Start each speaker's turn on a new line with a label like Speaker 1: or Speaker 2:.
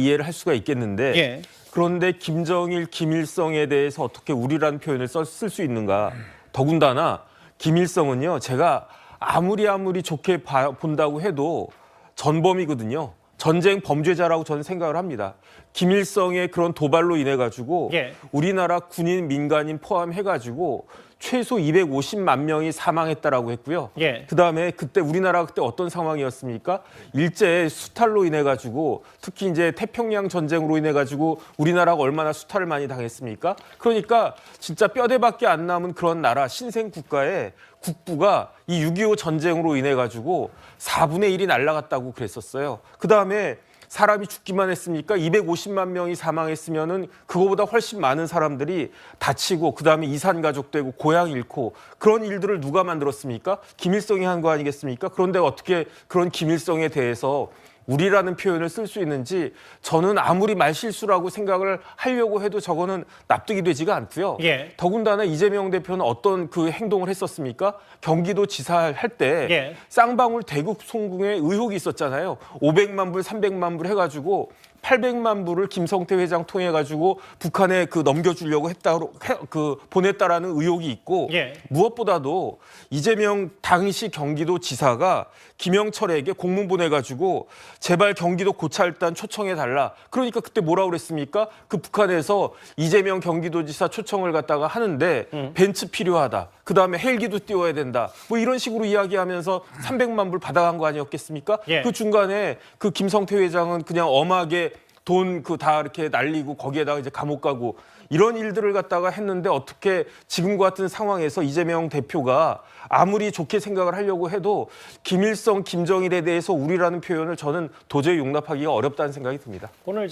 Speaker 1: 이해를 할 수가 있겠는데
Speaker 2: 예.
Speaker 1: 그런데 김정일, 김일성에 대해서 어떻게 우리라는 표현을 쓸 수 있는가? 더군다나 김일성은요, 제가 아무리 아무리 좋게 봐- 본다고 해도 전범이거든요. 전쟁 범죄자라고 저는 생각을 합니다. 김일성의 그런 도발로 인해 가지고
Speaker 2: 예.
Speaker 1: 우리나라 군인, 민간인 포함해 가지고 최소 250만 명이 사망했다라고 했고요.
Speaker 2: 예.
Speaker 1: 그다음에 그때 우리나라 그때 어떤 상황이었습니까? 일제 수탈로 인해 가지고 특히 이제 태평양 전쟁으로 인해 가지고 우리나라가 얼마나 수탈을 많이 당했습니까? 그러니까 진짜 뼈대밖에 안 남은 그런 나라 신생 국가의 국부가 이 6.25 전쟁으로 인해 가지고 4분의 1이 날라갔다고 그랬었어요. 그다음에 사람이 죽기만 했습니까? 250만 명이 사망했으면은 그거보다 훨씬 많은 사람들이 다치고 그다음에 이산 가족되고 고향 잃고 그런 일들을 누가 만들었습니까? 김일성이 한 거 아니겠습니까? 그런데 어떻게 그런 김일성에 대해서 우리라는 표현을 쓸 수 있는지 저는 아무리 말실수라고 생각을 하려고 해도 저거는 납득이 되지가 않고요.
Speaker 2: 예.
Speaker 1: 더군다나 이재명 대표는 어떤 그 행동을 했었습니까? 경기도 지사 할 때
Speaker 2: 예.
Speaker 1: 쌍방울 대국 송궁에 의혹이 있었잖아요. 500만 불, 300만 불 해가지고 800만 불을 김성태 회장 통해 가지고 북한에 그 넘겨주려고 했다로 해- 그 보냈다라는 의혹이 있고
Speaker 2: 예.
Speaker 1: 무엇보다도 이재명 당시 경기도 지사가 김영철에게 공문 보내가지고 제발 경기도 고찰단 초청해 달라. 그러니까 그때 뭐라 그랬습니까? 그 북한에서 이재명 경기도지사 초청을 갖다가 하는데
Speaker 2: 음.
Speaker 1: 벤츠 필요하다. 그 다음에 헬기도 띄워야 된다. 뭐 이런 식으로 이야기하면서 300만 불 받아간 거 아니었겠습니까?
Speaker 2: 예.
Speaker 1: 그 중간에 그 김성태 회장은 그냥 엄하게 돈 그 다 이렇게 날리고 거기에다가 이제 감옥 가고 이런 일들을 갖다가 했는데 어떻게 지금과 같은 상황에서 이재명 대표가 아무리 좋게 생각을 하려고 해도 김일성, 김정일에 대해서 우리라는 표현을 저는 도저히 용납하기가 어렵다는 생각이 듭니다.
Speaker 2: 오늘